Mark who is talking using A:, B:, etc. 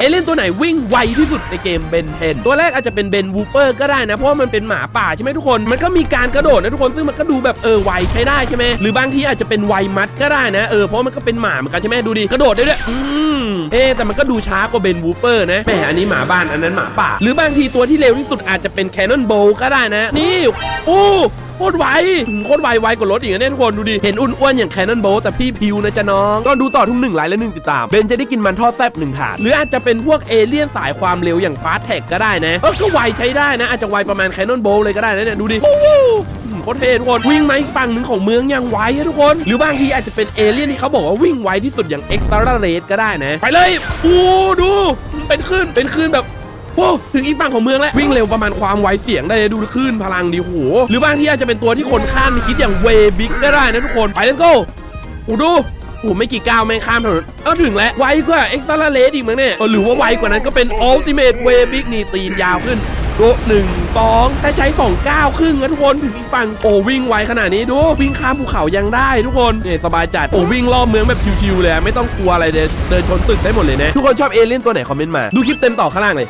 A: เอเลี่ยนตัวไหนวิ่งไวที่สุดในเกมเบนเทนตัวแรกอาจจะเป็นเบนวูเฟอร์ก็ได้นะ เพราะมันเป็นหมาป่าใช่ไหมทุกคน มันก็มีการกระโดดนะทุกคนซึ่งมันก็ดูแบบเออไวใช้ได้ใช่ไหมหรือบางทีอาจจะเป็นไวมัดก็ได้นะเออเพราะมันก็เป็นหมาเหมือนกันใช่ไหมดูดิกระโดดได้ด้วยอืมเอ๊แต่มันก็ดูช้ากว่าเบนวูเฟอร์นะแหมอันนี้หมาบ้านอันนั้นหมาป่า หรือบางทีตัวที่เร็วที่สุดอาจจะเป็นแคนนอนโบก็ได้นะนี่โอ้ คตรไวโคตรไวไวกว่ารถอีกนะเนี่ยทุกคนดูดิ เห็นอ้วนๆอย่างแคนนอนโบแต่พี่พิวนะจ๊ะน้อง ก็ดูต่อทุกหนึ่งไลค์และหนึ่งติดตาม เบนจะได้กินมันทอดแซ่บหนึ่งถาด หรืออาจจะเป็นพวกเอเลี่ยนสายความเร็วอย่างฟาสแท็กก็ได้นะ เออก็ไวใช้ได้นะ อาจจะไวประมาณแคนนอนโบเลยก็ได้นะเนี่ยดูดิโคตรเท่ทุกคนวิ่งมาอีกฝั่งหนึ่งของเมืองอย่างไวอะทุกคน หรือบางทีอาจจะเป็นเอเลี่ยนที่เขาบอกว่าวิ่งไวที่สุดอย่างเอ็กซ์ตร้าเรสก็ได้นะ ไปเลยโอ้ดูเป็นคลื่นเป็นคลื่นแบบ โอ้ถึงอีกฝั่งของเมืองแล้ววิ่งเร็วประมาณความไวเสียงได้ดูคลื่นพลังดีโหหรือบางที่อาจจะเป็นตัวที่คนข้ามม่คิดอย่างเวบิกก็ได้นะทุกคนไป let's go โอ้ดูโอ้ไม่กี่ก้าวไม่งข้ามถนนเอาถึงแล้ว ไวกว่าเอ็กซ์ตร้าเลสอีกมั้งเนี่ยหรือว่าไวกว่านั้นก็เป็นอัลติเมทเวบิกนี่ตีนยาวขึ้นดูหนึ่งสองแต่ใช้สองก้าวครึ่งนะทุกคนถึงอีกฝั่งโอ้วิ่งไวขนาดนี้ดูวิ่งข้ามภูเขายังได้ทุกคนเนี่ยสบายจัดโอ้วิ่งรอบเมืองแบบชิวๆเลยไม่ต้องกลัวอะไรเลยเดินชนตึกได้หมดเลยนะทุกคนชอบเอเลี่ยนตัวไหนคอมเมนต์มาดูคลิปเต็มต่อข้างล่างเลย